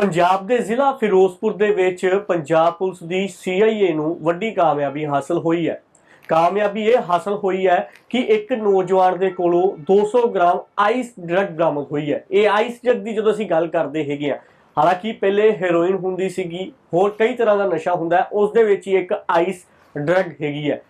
ਪੰਜਾਬ ਦੇ ਜ਼ਿਲ੍ਹਾ ਫਿਰੋਜ਼ਪੁਰ ਦੇ ਵਿੱਚ ਪੰਜਾਬ ਪੁਲਿਸ ਦੀ CIA ਨੂੰ ਵੱਡੀ ਕਾਮਯਾਬੀ ਹਾਸਲ ਹੋਈ ਹੈ। ਕਾਮਯਾਬੀ ਇਹ ਹਾਸਲ ਹੋਈ ਹੈ ਕਿ ਇੱਕ ਨੌਜਵਾਨ ਦੇ ਕੋਲੋਂ 200 ਗ੍ਰਾਮ ਆਈਸ ਡਰੱਗ ਬਰਾਮਦ ਹੋਈ ਹੈ। ਇਹ ਆਈਸ ਡਰੱਗ ਦੀ ਜਦੋਂ ਅਸੀਂ ਗੱਲ ਕਰਦੇ ਹੈਗੇ ਆ ਹਾਲਾਂਕਿ ਪਹਿਲੇ ਹੈਰੋਇਨ ਹੁੰਦੀ ਸੀਗੀ ਹੋਰ ਕਈ ਤਰ੍ਹਾਂ ਦਾ ਨਸ਼ਾ ਹੁੰਦਾ ਹੈ, ਉਸ ਦੇ ਵਿੱਚ ਹੀ ਇੱਕ ਆਈਸ ਡਰੱਗ ਹੈਗੀ ਹੈ।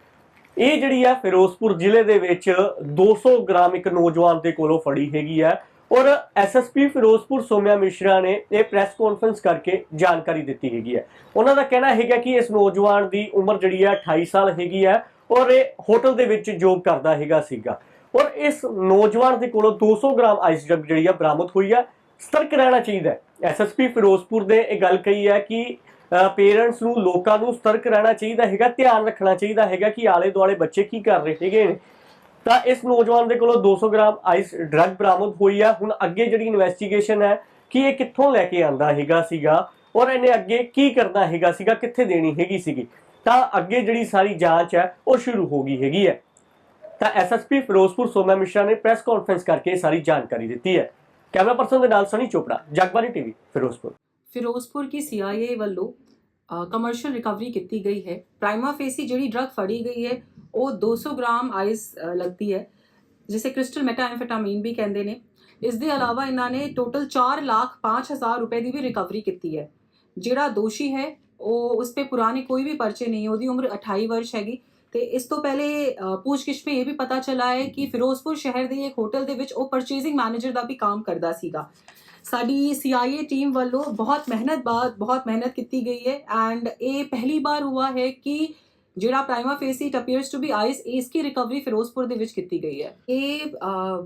ਇਹ ਜਿਹੜੀ ਹੈ ਫਿਰੋਜ਼ਪੁਰ ਜ਼ਿਲ੍ਹੇ ਦੇ ਵਿੱਚ 200 ਗ੍ਰਾਮ ਇੱਕ ਨੌਜਵਾਨ ਦੇ ਕੋਲੋਂ ਫੜੀ ਹੈਗੀ ਹੈ। ਔਰ ਐਸਐਸਪੀ ਫਿਰੋਜ਼ਪੁਰ ਸੋਮਿਆ ਮਿਸ਼ਰਾ ਨੇ ਇਹ ਪ੍ਰੈਸ ਕਾਨਫਰੰਸ ਕਰਕੇ ਜਾਣਕਾਰੀ ਦਿੱਤੀ ਹੈਗੀ ਹੈ। ਉਹਨਾਂ ਦਾ ਕਹਿਣਾ ਹੈਗਾ ਕਿ ਇਸ ਨੌਜਵਾਨ ਦੀ ਉਮਰ ਜਿਹੜੀ ਹੈ 28 ਸਾਲ ਹੈਗੀ ਹੈ ਔਰ ਇਹ ਹੋਟਲ ਦੇ ਵਿੱਚ ਜੋਬ ਕਰਦਾ ਹੈਗਾ ਸੀਗਾ। ਔਰ ਇਸ ਨੌਜਵਾਨ ਦੇ ਕੋਲੋਂ 200 ਗ੍ਰਾਮ ਆਈਸ ਡਰੱਗ ਜਿਹੜੀ ਹੈ ਬਰਾਮਦ ਹੋਈ ਹੈ। ਸਤਰਕ ਰਹਿਣਾ ਚਾਹੀਦਾ ਹੈ। ਐਸਐਸਪੀ ਫਿਰੋਜ਼ਪੁਰ ਨੇ ਇਹ ਗੱਲ ਕਹੀ ਹੈ ਕਿ ਪੇਰੈਂਟਸ ਨੂੰ ਲੋਕਾਂ ਨੂੰ ਸਤਰਕ ਰਹਿਣਾ ਚਾਹੀਦਾ ਹੈਗਾ, ਧਿਆਨ ਰੱਖਣਾ ਚਾਹੀਦਾ ਹੈਗਾ ਕਿ ਆਲੇ ਦੁਆਲੇ ਬੱਚੇ ਕੀ ਕਰ ਰਹੇ ਹੈਗੇ ਨੇ। ਤਾਂ ਇਸ ਨੌਜਵਾਨ ਦੇ ਕੋਲੋਂ 200 ਗ੍ਰਾਮ ਆਈਸ ਡਰੱਗ ਬਰਾਮਦ ਹੋਈ ਹੈ ਹੁਣ ਅੱਗੇ ਜਿਹੜੀ ਇਨਵੈਸਟੀਗੇਸ਼ਨ ਹੈ ਕਿ ਇਹ ਕਿੱਥੋਂ ਲੈ ਕੇ ਆਂਦਾ ਹੈਗਾ ਸੀਗਾ ਔਰ ਇਹਨੇ ਅੱਗੇ ਕੀ ਕਰਨਾ ਹੈਗਾ ਸੀਗਾ, ਕਿੱਥੇ ਦੇਣੀ ਹੈਗੀ ਸੀਗੀ। ਤਾਂ ਅੱਗੇ ਜਿਹੜੀ ਸਾਰੀ ਜਾਂਚ ਹੈ, ਉਹ ਸ਼ੁਰੂ ਹੋ ਗਈ ਹੈਗੀ ਹੈ। ਤਾਂ ਐਸਐਸਪੀ ਫਿਰੋਜ਼ਪੁਰ ਸੋਮਾ ਮਿਸ਼ਰਾ ਨੇ ਪ੍ਰੈਸ ਕਾਨਫਰੰਸ ਕਰਕੇ ਸਾਰੀ ਜਾਣਕਾਰੀ ਦਿੱਤੀ ਹੈ। ਕੈਮਰਾ ਪਰਸਨ ਦੇ ਨਾਲ ਸਨੀ ਚੋਪੜਾ ਜਗਬਾਨੀ ਟੀਵੀ, ਫਿਰੋਜ਼ਪੁਰ। ਫਿਰੋਜ਼ਪੁਰ ਕੀ ਸੀਆਈਏ ਵੱਲੋਂ ਕਮਰਸ਼ੀਅਲ ਰਿਕਵਰੀ ਕੀਤੀ ਗਈ ਹੈ। ਪ੍ਰਾਈਮਾ ਫੇਸੀ ਜਿਹੜੀ ਡਰਗ ਫੜੀ ਗਈ ਹੈ ਉਹ 200 ਗ੍ਰਾਮ ਆਈਸ ਲੱਗਦੀ ਹੈ ਜਿਸੇ ਕ੍ਰਿਸਟਲ ਮੈਟਾਐਮਫੈਟਾਮੀਨ ਵੀ ਕਹਿੰਦੇ ਨੇ। ਇਸ ਦੇ ਇਲਾਵਾ ਇਹਨਾਂ ਨੇ ਟੋਟਲ 4 ਲੱਖ 5000 ਰੁਪਏ ਦੀ ਵੀ ਰਿਕਵਰੀ ਕੀਤੀ ਹੈ। ਜਿਹੜਾ ਦੋਸ਼ੀ ਹੈ ਉਹ ਉਸ ਤੇ ਪੁਰਾਣੇ ਕੋਈ ਵੀ ਪਰਚੇ ਨਹੀਂ ਉਹਦੀ ਉਮਰ 28 ਵਰਸ਼ ਹੈਗੀ। ਤੇ ਇਸ ਤੋਂ ਪਹਿਲੇ ਅ, ਪੁੱਛਗਿੱਛ 'ਤੇ ਇਹ ਵੀ ਪਤਾ ਚੱਲਾ ਹੈ ਕਿ ਫਿਰੋਜ਼ਪੁਰ ਸ਼ਹਿਰ ਦੇ ਇੱਕ ਹੋਟਲ ਦੇ ਵਿੱਚ ਉਹ ਪਰਚੇਜ਼ਿੰਗ ਮੈਨੇਜਰ ਦਾ ਵੀ ਕੰਮ ਕਰਦਾ ਸੀਗਾ। ਸਾਡੀ ਸੀਆਈਏ ਟੀਮ ਵੱਲੋਂ ਬਹੁਤ ਮਿਹਨਤ ਬਾਅਦ ਬਹੁਤ ਮਿਹਨਤ ਕੀਤੀ ਗਈ ਹੈ ਐਂਡ ਇਹ ਪਹਿਲੀ ਵਾਰ ਹੋਇਆ ਹੈ ਕਿ ਜਿਹੜਾ prima facie it appears to be ice ਇਸ ਦੀ ਰਿਕਵਰੀ ਫਿਰੋਜ਼ਪੁਰ ਦੇ ਵਿੱਚ ਕੀਤੀ ਗਈ ਹੈ। ਇਹ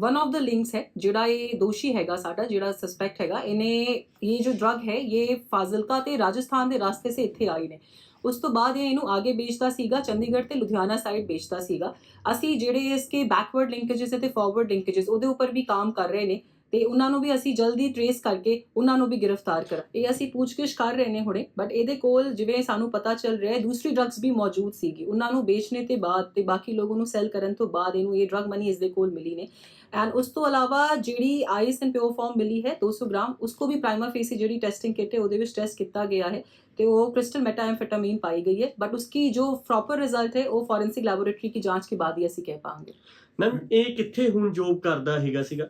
ਵਨ ਆਫ ਦ ਲਿੰਕਸ ਹੈ, ਜਿਹੜਾ ਇਹ ਦੋਸ਼ੀ ਹੈਗਾ ਸਾਡਾ, ਜਿਹੜਾ ਸਸਪੈਕਟ ਹੈਗਾ, ਇਹਨੇ ਇਹ ਜੋ ਡਰਗ ਹੈ, ਇਹ ਫਾਜ਼ਿਲਕਾ ਤੇ ਰਾਜਸਥਾਨ ਦੇ ਰਸਤੇ ਸੇ ਇੱਥੇ ਆਈ ਨੇ। ਉਸ ਤੋਂ ਬਾਅਦ ਇਹ ਇਹਨੂੰ ਅੱਗੇ ਵੇਚਦਾ ਸੀਗਾ, ਚੰਡੀਗੜ੍ਹ ਤੇ ਲੁਧਿਆਣਾ ਸਾਈਡ ਵੇਚਦਾ ਸੀਗਾ। ਅਸੀਂ ਜਿਹੜੇ ਇਸ ਕੇ ਬੈਕਵਰਡ ਲਿੰਕੇजेस ਤੇ ਫਾਰਵਰਡ ਲਿੰਕੇजेस ਉਹਦੇ ਉੱਪਰ ਵੀ ਕੰਮ ਕਰ ਰਹੇ ਨੇ। ਤੇ ਉਹਨਾਂ ਨੂੰ ਵੀ ਅਸੀਂ ਜਲਦੀ ਟ੍ਰੇਸ ਕਰਕੇ ਉਹਨਾਂ ਨੂੰ ਵੀ ਗ੍ਰਿਫਤਾਰ ਕਰ। ਇਹ ਅਸੀਂ ਪੁੱਛਗਿਛ ਕਰ ਰਹੇ ਨੇ ਹੁਣੇ ਬਟ ਇਹਦੇ ਕੋਲ ਜਿਵੇਂ ਸਾਨੂੰ ਪਤਾ ਚੱਲ ਰਿਹਾ ਹੈ, ਦੂਸਰੀ ਡਰੱਗਸ ਵੀ ਮੌਜੂਦ ਸੀਗੀ। ਉਹਨਾਂ ਨੂੰ ਵੇਚਣੇ ਤੇ ਬਾਅਦ ਤੇ ਬਾਕੀ ਲੋਕਾਂ ਨੂੰ ਸੈਲ ਕਰਨ ਤੋਂ ਬਾਅਦ ਇਹਨੂੰ ਇਹ ਡਰੱਗ ਮਨੀ ਇਸ ਦੇ ਕੋਲ ਮਿਲੀ ਨੇ। ਐਂਡ ਉਸ ਤੋਂ ਇਲਾਵਾ ਜਿਹੜੀ ਆਈਸ ਇਨ ਪਿਓਰ ਫਾਰਮ ਮਿਲੀ ਹੈ 200 ਗ੍ਰਾਮ, ਉਸਕੋ ਵੀ ਪ੍ਰਾਈਮਰ ਫੇਸੀ ਜਿਹੜੀ ਟੈਸਟਿੰਗ ਕਿਟ ਹੈ ਉਹਦੇ ਵਿੱਚ ਟੈਸਟ ਕੀਤਾ ਗਿਆ ਹੈ ਤੇ ਉਹ ਕ੍ਰਿਸਟਲ ਮੈਟਾਮਫੈਟਾਮੀਨ ਪਾਈ ਗਈ ਹੈ। ਬਟ ਉਸकी ਜੋ ਪ੍ਰੋਪਰ ਰਿਜ਼ਲਟ ਹੈ, ਉਹ ਫੋਰੈਂਸਿਕ ਲੈਬੋਰੇਟਰੀ ਦੀ ਜਾਂਚ ਕੇ ਬਾਅਦ ਹੀ ਅਸੀਂ ਕਹਿ ਪਾਵਾਂਗੇ। ਮੈਮ ਇਹ ਕਿੱਥੇ ਹੁਣ ਜੋਬ ਕਰਦਾ ਹੈਗਾ ਸੀਗਾ?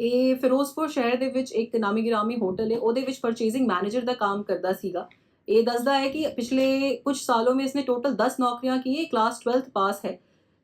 ਇਹ ਫਿਰੋਜ਼ਪੁਰ ਸ਼ਹਿਰ ਦੇ ਵਿੱਚ ਇੱਕ ਨਾਮੀ ਗਿਰਾਮੀ ਹੋਟਲ ਹੈ। ਉਹਦੇ ਵਿੱਚ ਪਰਚੇਜ਼ਿੰਗ ਮੈਨੇਜਰ ਦਾ ਕੰਮ ਕਰਦਾ ਸੀਗਾ। ਇਹ ਦੱਸਦਾ ਹੈ ਕਿ ਪਿਛਲੇ ਕੁਝ ਸਾਲੋਂ ਮੇਂ ਇਸਨੇ ਟੋਟਲ 10 ਨੌਕਰੀਆਂ ਕੀ ਹੈ ਕਲਾਸ 12th ਪਾਸ ਹੈ।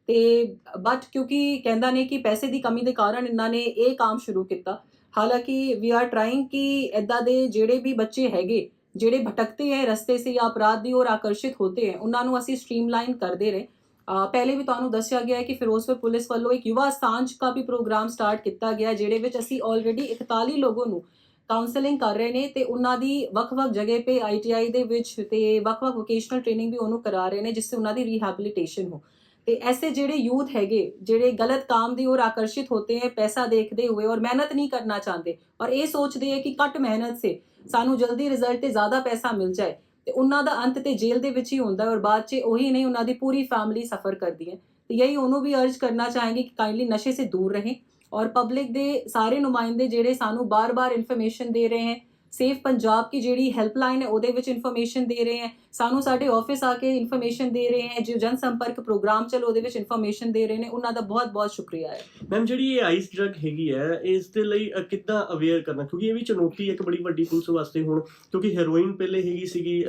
ਤੇ ਬਟ ਕਿਉਂਕਿ ਕਹਿੰਦਾ ਨੇ ਕਿ ਪੈਸੇ ਦੀ ਕਮੀ ਦੇ ਕਾਰਨ ਇਹਨਾਂ ਨੇ ਇਹ ਕੰਮ ਸ਼ੁਰੂ ਕੀਤਾ। ਹਾਲਾਂਕਿ ਵੀ ਆਰ ਟ੍ਰਾਈਂਗ ਕਿ ਇਦਾਂ ਦੇ ਜਿਹੜੇ ਵੀ ਬੱਚੇ ਹੈਗੇ, ਜਿਹੜੇ ਭਟਕਤੇ ਹੈ ਰਸਤੇ ਸੇ ਜਾਂ ਅਪਰਾਧ ਦੀ ओर ਆਕਰਸ਼ਿਤ ਹੋਤੇ ਹੈ, ਉਹਨਾਂ ਨੂੰ ਅਸੀਂ ਸਟ੍ਰੀਮਲਾਈਨ ਕਰਦੇ ਰਹੇ। ਪਹਿਲੇ ਵੀ ਤੁਹਾਨੂੰ ਦੱਸਿਆ ਗਿਆ ਹੈ ਕਿ ਫਿਰੋਜ਼ਪੁਰ ਪੁਲਿਸ ਵੱਲੋਂ ਇੱਕ ਯੁਵਾ ਸਾਂਝ ਦਾ ਵੀ ਪ੍ਰੋਗਰਾਮ ਸਟਾਰਟ ਕੀਤਾ ਗਿਆ ਹੈ, ਜਿਹਦੇ ਵਿੱਚ ਅਸੀਂ ਆਲਰੇਡੀ 41 ਲੋਗੋਂ ਨੂੰ ਕਾਉਂਸਲਿੰਗ ਕਰ ਰਹੇ ਨੇ ਤੇ ਉਹਨਾਂ ਦੀ ਵੱਖ-ਵੱਖ ਜਗ੍ਹਾ ਤੇ ਆਈਟੀਆਈ ਦੇ ਵਿੱਚ ਤੇ ਵੱਖ-ਵੱਖ ਵੋਕੇਸ਼ਨਲ ਟ੍ਰੇਨਿੰਗ ਵੀ ਉਹਨੂੰ ਕਰਾ ਰਹੇ ਨੇ ਜਿਸ ਸੇ ਉਹਨਾਂ ਦੀ ਰੀਹੈਬਿਲਿਟੇਸ਼ਨ ਹੋ। ਤੇ ਐਸੇ ਜਿਹੜੇ ਯੂਥ ਹੈਗੇ ਜਿਹੜੇ ਗਲਤ ਕੰਮ ਦੀ ਔਰ ਆਕਰਸ਼ਿਤ ਹੋਤੇ ਹੈ ਪੈਸਾ ਦੇਖਦੇ ਹੋਏ ਔਰ ਮਿਹਨਤ ਨਹੀਂ ਕਰਨਾ ਚਾਹੁੰਦੇ ਔਰ ਇਹ ਸੋਚਦੇ ਹੈ ਕਿ ਘੱਟ ਮਿਹਨਤ ਸੇ ਸਾਨੂੰ ਜਲਦੀ ਰਿਜ਼ਲਟ ਤੇ ਜ਼ਿਆਦਾ ਪੈਸਾ ਮਿਲ ਜਾਏ ਤੇ ਉਹਨਾਂ ਦਾ ਅੰਤ ਤੇ ਜੇਲ੍ਹ ਦੇ ਵਿੱਚ ਹੀ ਹੁੰਦਾ ਔਰ ਬਾਅਦ 'ਚ ਉਹੀ ਨਹੀਂ ਉਹਨਾਂ ਦੀ ਪੂਰੀ ਫੈਮਿਲੀ ਸਫਰ ਕਰਦੀ ਹੈ। ਤੇ ਯਹੀ ਉਹਨੂੰ ਵੀ ਅਰਜ ਕਰਨਾ ਚਾਹਾਂਗੇ ਕਿ ਕਾਈਂਡਲੀ ਨਸ਼ੇ ਸੇ ਦੂਰ ਰਹੇ ਔਰ ਪਬਲਿਕ ਦੇ ਸਾਰੇ ਨੁਮਾਇੰਦੇ ਜਿਹੜੇ ਸਾਨੂੰ ਬਾਰ-ਬਾਰ ਇਨਫੋਰਮੇਸ਼ਨ ਦੇ ਰਹੇ ਹਨ ਸੇਫ ਪੰਜਾਬ ਕੀ ਜਿਹੜੀ ਹੈਲਪਲਾਈਨ ਹੈ ਉਹਦੇ ਵਿੱਚ ਇਨਫੋਰਮੇਸ਼ਨ ਦੇ ਰਹੇ ਹਨ ਸਾਨੂੰ ਸਾਡੇ ਆਫਿਸ ਆ ਕੇ ਇਨਫੋਰਮੇਸ਼ਨ ਦੇ ਰਹੇ ਹਨ ਜੋ ਜਨ ਸੰਪਰਕ ਪ੍ਰੋਗਰਾਮ ਚਲ ਉਹਦੇ ਵਿੱਚ ਇਨਫੋਰਮੇਸ਼ਨ ਦੇ ਰਹੇ ਨੇ ਉਹਨਾਂ ਦਾ ਬਹੁਤ-ਬਹੁਤ ਸ਼ੁਕਰੀਆ ਹੈ ਮੈਮ ਜਿਹੜੀ ਇਹ ਆਈਸ ਡਰੱਗ ਹੈਗੀ ਹੈ ਇਸ ਦੇ ਲਈ ਕਿੱਦਾਂ ਅਵੇਅਰ ਕਰਨਾ ਕਿਉਂਕਿ ਇਹ ਵੀ ਚੁਣੌਤੀ ਇੱਕ ਬੜੀ ਵੱਡੀ ਪੁਲਿਸ ਵਾਸਤੇ ਹੁਣ ਕਿਉਂਕਿ ਹੈਰੋਇਨ ਪਹਿਲੇ ਹੈਗੀ ਸੀਗੀ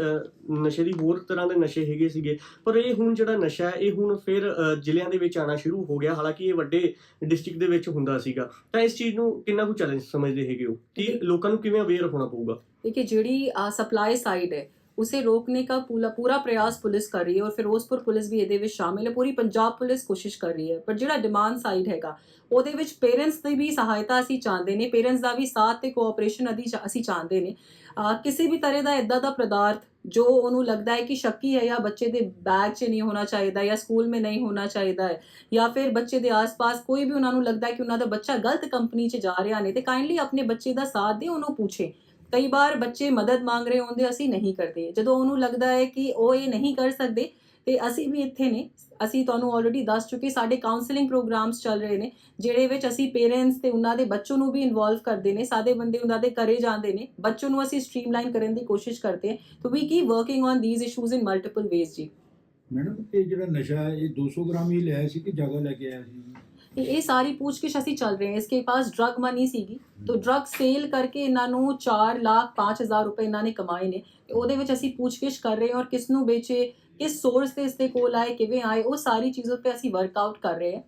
ਨਸ਼ੇ ਦੀ ਹੋਰ ਤਰ੍ਹਾਂ ਦੇ ਨਸ਼ੇ ਹੈਗੇ ਸੀਗੇ ਪਰ ਇਹ ਹੁਣ ਜਿਹੜਾ ਨਸ਼ਾ ਹੈ ਇਹ ਹੁਣ ਫਿਰ ਜ਼ਿਲ੍ਹਿਆਂ ਦੇ ਵਿੱਚ ਆਣਾ ਸ਼ੁਰੂ ਹੋ ਗਿਆ ਹਾਲਾਂਕਿ ਇਹ ਵੱਡੇ ਡਿਸਟ੍ਰਿਕਟ ਦੇ ਵਿੱਚ ਹੁੰਦਾ ਸੀਗਾ ਤਾਂ ਇਸ ਚੀਜ਼ ਨੂੰ ਕਿੰਨਾ ਕੁ ਚੈਲੰਜ ਸਮਝਦੇ ਹੈਗੇ ਹੋ ਕਿ ਲੋਕਾਂ ਨੂੰ ਕਿਵੇਂ ਅਵੇਅਰ ਹੋਣਾ होगा। देखिए ਜਿਹੜੀ ਸਪਲਾਈ ਸਾਈਡ ਹੈ ਉਸੇ ਰੋਕਨੇ ਦਾ ਪੂਰਾ ਪੂਰਾ ਪ੍ਰਯਾਸ ਪੁਲਿਸ ਕਰ ਰਹੀ ਹੈ ਔਰ ਫਿਰੋਜ਼ਪੁਰ ਪੁਲਿਸ ਵੀ ਇਹਦੇ ਵਿੱਚ ਸ਼ਾਮਿਲ ਹੈ ਪੂਰੀ ਪੰਜਾਬ ਪੁਲਿਸ ਕੋਸ਼ਿਸ਼ ਕਰ ਰਹੀ ਹੈ ਪਰ ਜਿਹੜਾ ਡਿਮਾਂਡ ਸਾਈਡ ਹੈਗਾ ਉਹਦੇ ਵਿੱਚ ਪੇਰੈਂਟਸ ਦੀ ਵੀ ਸਹਾਇਤਾ ਅਸੀਂ ਚਾਹੁੰਦੇ ਨੇ ਪੇਰੈਂਟਸ ਦਾ ਵੀ ਸਾਥ ਤੇ ਕੋਆਪਰੇਸ਼ਨ ਅਸੀਂ ਚਾਹੁੰਦੇ ਨੇ ਕਿਸੇ ਵੀ ਤਰ੍ਹਾਂ ਦਾ ਇਦਾਂ ਦਾ ਪਦਾਰਥ ਜੋ ਉਹਨੂੰ ਲੱਗਦਾ ਹੈ ਕਿ ਸ਼ੱਕੀ ਹੈ ਜਾਂ ਬੱਚੇ ਦੇ ਬੈਗ 'ਚ ਨਹੀਂ ਹੋਣਾ ਚਾਹੀਦਾ ਜਾਂ ਸਕੂਲ ਮੇ ਨਹੀਂ ਹੋਣਾ ਚਾਹੀਦਾ ਹੈ ਜਾਂ ਫਿਰ ਬੱਚੇ ਦੇ ਆਸ-ਪਾਸ ਕੋਈ ਵੀ ਉਹਨਾਂ ਨੂੰ ਲੱਗਦਾ ਹੈ ਕਿ ਉਹਨਾਂ ਦਾ ਬੱਚਾ ਗਲਤ ਕੰਪਨੀ 'ਚ ਜਾ ਰਿਹਾ ਨੇ ਤੇ ਕਾਈਂਡਲੀ ਆਪਣੇ ਬੱਚੇ ਦਾ ਸਾਥ ਦੇ ਉਹਨੂੰ ਪੁੱਛੇ ਕਈ ਵਾਰ ਬੱਚੇ ਮਦਦ ਮੰਗ ਰਹੇ ਹੁੰਦੇ ਅਸੀਂ ਨਹੀਂ ਕਰਦੇ। ਜਦੋਂ ਉਹਨੂੰ ਲੱਗਦਾ ਹੈ ਕਿ ਉਹ ਇਹ ਨਹੀਂ ਕਰ ਸਕਦੇ, ਤੇ ਅਸੀਂ ਵੀ ਇੱਥੇ ਨੇ। ਅਸੀਂ ਤੁਹਾਨੂੰ ਆਲਰੇਡੀ ਦੱਸ ਚੁੱਕੇ, ਸਾਡੇ ਕਾਉਂਸਲਿੰਗ ਪ੍ਰੋਗਰਾਮਸ ਚੱਲ ਰਹੇ ਨੇ, ਜਿਹੜੇ ਵਿੱਚ ਅਸੀਂ ਪੇਰੈਂਟਸ ਤੇ ਉਹਨਾਂ ਦੇ ਬੱਚੋਂ ਨੂੰ ਵੀ ਇਨਵੋਲਵ ਕਰਦੇ ਨੇ, ਸਾਡੇ ਬੰਦੇ ਉਹਨਾਂ ਦੇ ਘਰੇ ਜਾਂਦੇ ਨੇ, ਬੱਚੋਂ ਨੂੰ ਅਸੀਂ ਸਟ੍ਰੀਮਲਾਈਨ ਕਰਨ ਦੀ ਕੋਸ਼ਿਸ਼ ਕਰਦੇ ਹਾਂ। ਤੋ we Ki working on these issues in multiple ways ਜੀ। ਮੈਡਮ, ਇਹ ਜਿਹੜਾ ਨਸ਼ਾ, ਇਹ 200 ਗ੍ਰਾਮ ਹੀ ਲਿਆ ਸੀ ਕਿ ਜ਼ਿਆਦਾ ਲੈ ਕੇ ਆਇਆ ਸੀ? ਤੇ ਇਹ ਸਾਰੀ ਪੁੱਛਗਿੱਛ ਅਸੀਂ ਚੱਲ ਰਹੇ ਹਾਂ, ਇਸਕੇ ਪਾਸ ਡਰਗ ਮਨੀ ਸੀਗੀ। ਤੋ ਡਰਗ ਸੇਲ ਕਰਕੇ ਇਹਨਾਂ ਨੂੰ 4 ਲੱਖ 5000 ਰੁਪਏ ਇਹਨਾਂ ਨੇ ਕਮਾਏ ਨੇ। ਤੇ ਉਹਦੇ ਵਿੱਚ ਅਸੀਂ ਪੁੱਛਗਿੱਛ ਕਰ ਰਹੇ ਹਾਂ ਔਰ ਕਿਸ ਨੂੰ ਵੇਚੇ, ਕਿਸ ਸੋਰਸ ਤੇ ਇਸ ਦੇ ਕੋਲ ਆਏ, ਕਿਵੇਂ ਆਏ, ਉਹ ਸਾਰੀ ਚੀਜ਼ੋਂ ਤੇ ਅਸੀਂ ਵਰਕਆਊਟ ਕਰ ਰਹੇ ਹਾਂ।